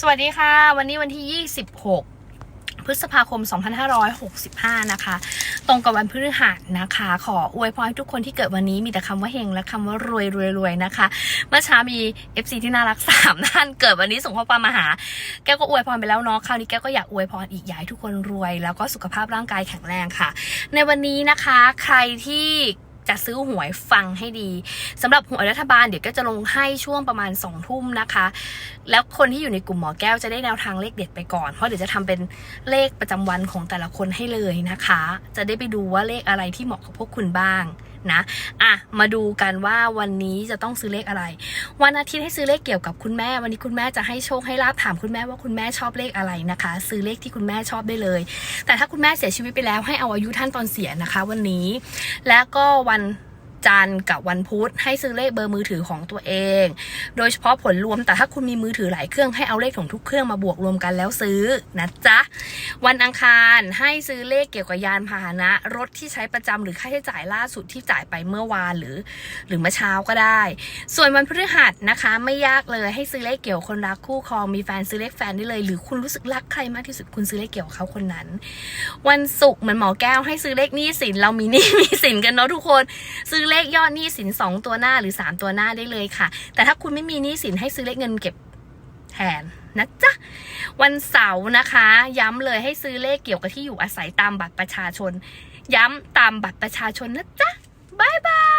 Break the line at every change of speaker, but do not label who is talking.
สวัสดีค่ะ วันนี้วันที่ 26 พฤษภาคม 2565 นะคะ ตรงกับวันพฤหัสนะคะ ขออวยพรให้ทุกคนที่เกิดวันนี้มีแต่คำว่าเฮงและคำว่ารวยรวยรวยนะคะ เมื่อเช้ามี FC ที่น่ารัก3ท่านเกิดวันนี้ส่งข้อความมาหา แก้วก็อวยพรไปแล้วเนาะคราวนี้แก้วก็อยากอวยพรอีกอยากให้ทุกคนรวย แล้วก็สุขภาพร่างกายแข็งแรงค่ะ ในวันนี้นะคะ ใครที่ จะซื้อหวยฟังให้ดีสำหรับหวยรัฐบาลเดี๋ยวก็จะลงให้ช่วงประมาณ2องทุ่มนะคะ แล้วคนที่อยู่ในกลุ่มหมอแก้วจะได้แนวทางเลขเด็ดไปก่อนเพราะเดี๋ยวจะทำเป็นเลขประจำวันของแต่ละคนให้เลยนะคะ จะได้ไปดูว่าเลขอะไรที่เหมาะกับพวกคุณบ้าง นะอะมาดูกันว่าวันนี้จะต้องซื้อเลขอะไร วันอาทิตย์ให้ซื้อเลขเกี่ยวกับคุณแม่ วันนี้คุณแม่จะให้โชคให้ลาบถามคุณแม่ว่าคุณแม่ชอบเลขอะไรนะคะ ซื้อเลขที่คุณแม่ชอบได้เลย แต่ถ้าคุณแม่เสียชีวิตไปแล้วให้เอาอายุท่านตอนเสียนะคะ วันนี้ แล้วก็วัน จันทร์กับวันพุธให้ซื้อเลขเบอร์มือถือของตัวเอง โดยเฉพาะผลรวมแต่ถ้าคุณมีมือถือหลายเครื่องให้เอาเลขของทุกเครื่องมาบวกรวมกันแล้วซื้อนะจ๊ะวันอังคารให้ซื้อเลขเกี่ยวกับยานพาหนะ รถที่ใช้ประจำหรือค่าใช้จ่ายล่าสุดที่จ่ายไปเมื่อวานหรือ หรือเมื่อเช้าก็ได้ ส่วนวันพฤหัสนะคะไม่ยากเลยให้ซื้อเลขเกี่ยวกับคนรักคู่ครองมีแฟนซื้อเลขแฟนได้เลย หรือคุณรู้สึกรักใครมากที่สุดคุณซื้อเลขเกี่ยวกับเขาคนนั้น วันศุกร์เหมือนหมอแก้วให้ซื้อเลขหนี้สินเรามีหนี้มีสินกันเนาะทุกคน ซื้อเลขยอดหนี้สินสองตัวหน้าหรือสามตัวหน้าได้เลยค่ะ แต่ถ้าคุณไม่มีหนี้สินให้ซื้อเลขเงินเก็บแทนนะจ๊ะวันเสาร์นะคะ ย้ำเลยให้ซื้อเลขเกี่ยวกับที่อยู่อาศัยตามบัตรประชาชน ย้ำตามบัตรประชาชนนะจ๊ะบายบาย